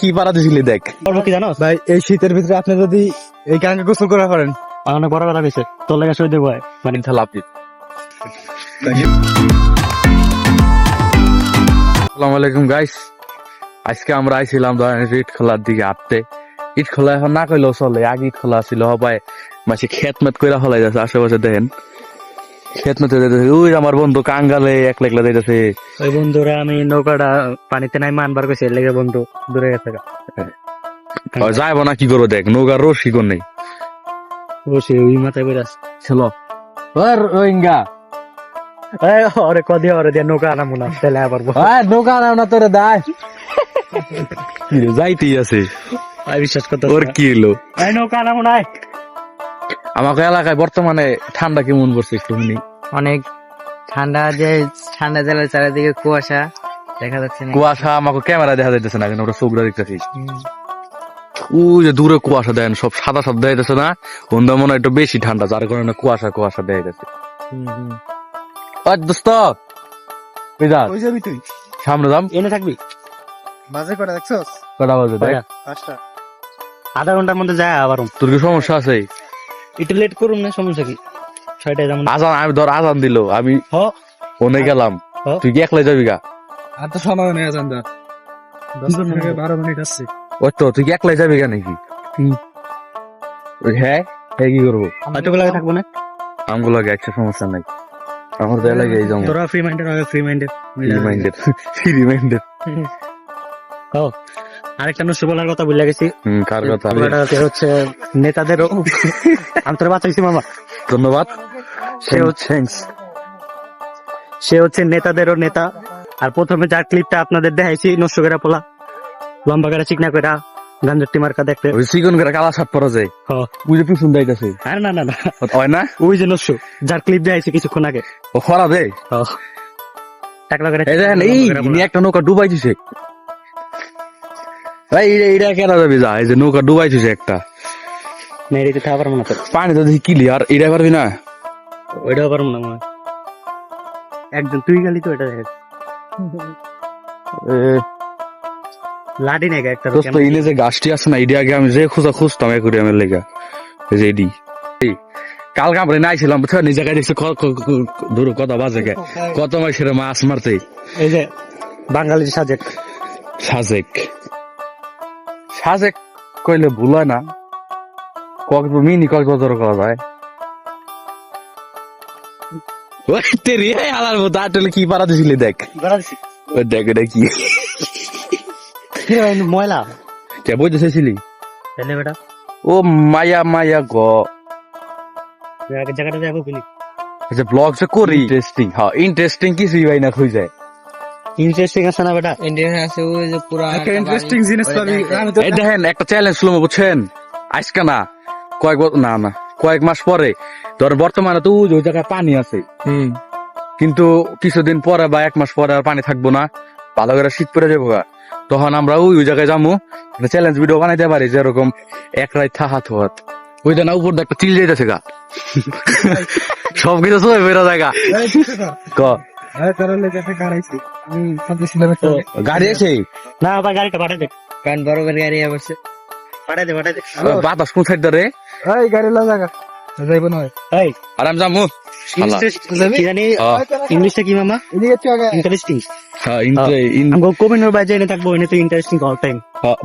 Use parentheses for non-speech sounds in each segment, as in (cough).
কি পারা দিছিলি দেখ। কি জানো ভাই এই শীতের ভিতরে আপনি যদি এই গাঙ্গে গোসল করে পারেন অনেক বড় কথা হয়েছে। তোর লেগে সই দেবো মানে থালাপি আসসালামু আলাইকুম গাইস আজকে আমরা আইছিলাম ধরেন ইট খোলার দিকে আটতে। ইট খোলা এখন না কইলেও চলে আগে ইট খোলা ছিল হবাই মাসে খেত মেত কইরা ফলাই যাচ্ছে আশেপাশে দেখেন। ওই আমার বন্ধু কাঙ্গালে একলা একলা যাইতেছে। ওই বন্ধুরা আমি নৌকাটা পানিতে নাই মানবার কইছে এর লেগে বন্ধু দূরে গেছে যাইব না কি করব দেখ নৌকার রশি কোন নেই। বসে ওই মাথায় বেরাস ছিল। ওর রোহিঙ্গা। ওরে কদি ওরে দিয়ে নৌকা আনামু না তাহলে আবার। নৌকা নাও না তোরে দায় (laughs) যাইতেই আছে। বিশ্বাস করতে ওর কি হলো নৌকা আনামু নাই আমাকে এলাকায় বর্তমানে ঠান্ডা কেমন পড়ছে একটু শুনি অনেক ঠান্ডা যে ঠান্ডা জেলার চারিদিকে কুয়াশা দেখা যাচ্ছে না কুয়াশা আমাকে ক্যামেরা দেখা যাইতেছে না কিন্তু ওটা চোখটা দেখতেছি ওই যে দূরে কুয়াশা দেন সব সাদা সাদা দেখা যাচ্ছে না? ওন্দা মনে একটু বেশি ঠান্ডা যার কারণে কুয়াশা কুয়াশা দেখা যাচ্ছে ওই দোস্ত কই ওই যাবি তুই? সামনে যাম। এনে থাকবি? বাজে দেখছস? কটা বাজে দেখ। পাঁচটা। আধা ঘণ্টার মধ্যে যায় আবার। তোর কি সমস্যা আছে? একটু লেট করুন না সমস্যা কি? ছয়টায় যেমন আজান আমি ধর আজান দিল আমি হ। ফোনে গেলাম। তুই কি একলাই যাবি গা? আর তো সময় নেই আজান দা দশ থেকে বারো মিনিট আসছে। ওই তো তুই কি একলাই যাবি গা নাকি? হ্যাঁ হ্যাঁ কি করব? হয়তো লাগে থাকব না? আমগুলো একটা সমস্যা নাই। আমার তো এলাকায় এই যাব তোরা ফ্রি মাইন্ডেড হবে ফ্রি মাইন্ডেড রিমাইন্ডেড রিমাইন্ডেড ও আরেকটা নষ্ট বলার কথা বলে গেছি। কার কথা? হচ্ছে নেতাদেরও। আমি তোর বাঁচাইছি মামা। ধন্যবাদ। সে হচ্ছে সে হচ্ছে নেতাদেরও নেতা। আর প্রথমে যার ক্লিপটা আপনাদের দেখাইছি নষ্ট করে পোলা। লম্বা করে চিকনা করে দেখতে। ওই চিকন করে কালা শার্ট পরা যায়। পিছন যাইতেছে। আর না না না। হয় না? ওই যে যার ক্লিপ দেখাইছি কিছুক্ষণ আগে। ও খরা দে। টাকলা করে এই দেখেন এই একটা নৌকা ডুবাই দিছে কেনা যাবি যা? এই যে নৌকা ডুবাই দিছে একটা। না এদিকে থাকা পারব না তো পানি তো দেখি ক্লিয়ার এটা পারবি না? ওইটাও পারব না মনে একদম তুই গেলি তো এটা দেখ। লাডি নেই একটা দোস্ত ইনে যে গাছটি আছে না আগে আমি যে খোঁজা খুঁজতাম একুরিয়ামের লেগা। এই যে এডি এই, কালকে আমরা নাইছিলাম বুঝছ? নিজে দূর বাজে কত মাসের মাছ মারতে। এই যে বাঙালির সাজেক। সাজেক। সাজেক কইলে ভুল হয় না। কক্স মিনি কক্সবাজার করা যায়। ওই তেরি এই আলার মতো আটলে কি পারা দিছিলি দেখ? ওই দেখ এটা কি? ময়লা? কে বইতে চাইছিলি? বেটা। ও মায়া মায়া গ। জায়গা- জায়গাটা যাব কিনি আচ্ছা ব্লগ যে করি ইন্টারেস্টিং হ্যাঁ ইন্টারেস্টিং কিছুই ভাই না খুঁজ যায়। ইন্টারেস্টিং আছে না বেটা? ইন্ডিয়ান আছে ওই যে পুরা একটা ইন্টারেস্টিং জিনিস পাবি। এই দেখেন একটা চ্যালেঞ্জ ছিল বুঝছেন? আজকে না কয়েক বছর না না কয়েক মাস পরে ধর বর্তমানে তো ওই জায়গায় পানি আছে। কিন্তু কিছুদিন পরে বা এক মাস পরে আর পানি থাকব না ভালো করে শীত পড়ে যাব। তখন আমরা ওই ওই জায়গায় যাব চ্যালেঞ্জ ভিডিও বানাইতে পারি যেরকম এক রাত থাহা থাত ওই না উপর একটা তিল যাইতেছে গা। (laughs) সব কিছু সবাই বেরো জায়গা ক? গাড়ি আছে? না ভাই গাড়িটা পাঠাই দে। কারণ বড় করে গাড়ি পাঠাই দে পাঠাই দে। বাতাস কোন সাইড ধরে? এই গাড়ি লা জায়গা যাইব না এই। আর আমি যাব শালা। কি ইংলিশটা কি মামা? এদিকে একটু আগে ইন্টারেস্টিং হ্যাঁ, ইন্টারে- ইন- কবিনুর বাইরে এনে থাকব এনে তো ইন্টারেস্টিং অল টাইম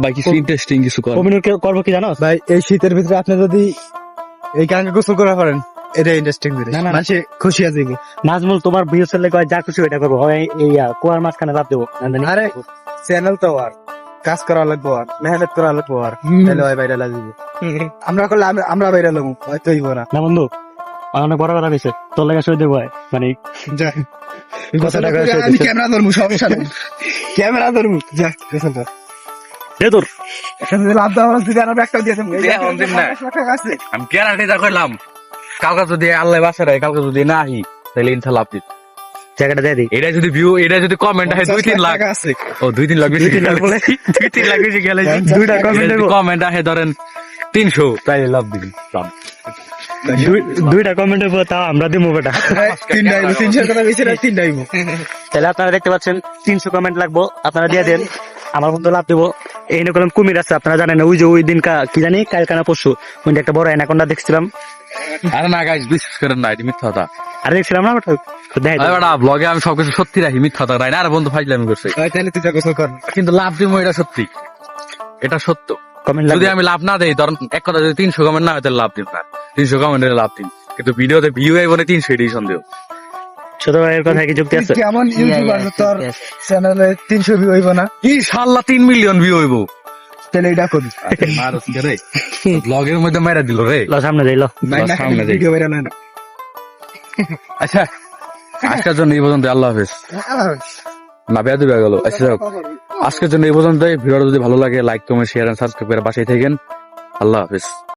ভাই কিছু ইন্টারেস্টিং কিছু কবিনুর করব কি জানো? ভাই এই শীতের ভিতরে আপনি যদি এই গাঙ্গে গোসল করে পারেন এটা ইন্টারেস্টিং জিনিস না, না। মানুষে খুশি আছে নাজমুল তোমার লেগে যা খুশি ওইটা করব। হয় এই আহ, কুয়ার মাঝখানে লাভ দেবো। আরে চ্যানেল তো আর। কাজ করা লাগবো আর। মেহনত করা লাগবো আর। তাহলে হয় বাইরে লাগবে আমরা করলে আমি- আমরা বাইরে লাগবো হয়তো হইব না। না বন্ধু অনেক বড় কথা হয়েছে তোর লেগে সই দেবো হয়। মানে যা। কথাটা কয়ে আমি। ক্যামেরা ধরবো সমস্যা নেই। ক্যামেরা ধরবো। যা পেছন ধর। দে তোর? এখানে যদি লাভ দেওয়া যদি আর একটা দিয়ে দেবো। আমি কালকে যদি আল্লাহ বাসা রায় কালকে যদি না আহি তাহলে ইনশাল লাভ দিত জায়গাটা দিই। এটা যদি ভিউ এটা যদি কমেন্ট হয় দুই তিন লাখ আছে। ও দুই তিন লাখ বেশি দুই তিন লাখ বেশি গেলে দুইটা হইবো। কমেন্ট আসে ধরেন তিনশো তাই লাভ দিবি। দুইটা কমেন্টের পর তাও আমরা দিব বেটা। তিনশো বেশি না তাহলে আপনারা দেখতে পাচ্ছেন তিনশো কমেন্ট লাগবো আপনারা দিয়ে দেন। আমার মতো লাভ দেবো। এই নকলম কুমির আছে আপনারা জানেন ওই যে ওই দিন কি জানি কালকানা পরশু ওই একটা বড় এনাকোন্ডা দেখছিলাম। আরে না গাইজ বিশ্বাস করেন না এটা মিথ্যা কথা। আর দেখছিলাম না ওটা দেখাই আরে বেটা ব্লগে আমি সবকিছু সত্যি রাখি মিথ্যা কথা রাখি না। আর বন্ধু ফাইজলামি করছে। তাহলে তুই যা গোসল কর। কিন্তু লাভ দিব এটা সত্যি। এটা সত্য। কমেন্ট যদি আমি লাভ না দেই ধরেন এক কথা যদি তিনশো কমেন্ট না হয় তাহলে লাভ দিন না। তিনশো কমেন্টের লাভ দিন কিন্তু ভিডিওতে ভিউ আইব না তিনশো এটাই সন্দেহ। ছোট ভাইয়ের কথা কি যুক্তি আছে? কেমন ইউটিউবার তোর চ্যানেলে তিনশো ভিউ হইব না? কি সাল্লা তিন মিলিয়ন ভিউ হইব। তাহলে এটা করি। ব্লগের মধ্যে মাইরা দিল রে। ল সামনে যাই ল। সামনে যাই। ভিডিও বাইরা না। আচ্ছা আজকের জন্য এই পর্যন্ত আল্লাহ হাফেজ। না বেয়া দেবে গেল। আচ্ছা আজকের জন্য এই পর্যন্ত ভিডিওটা যদি ভালো লাগে like comment share and subscribe করে বাসায় থাকেন। আল্লাহ হাফেজ।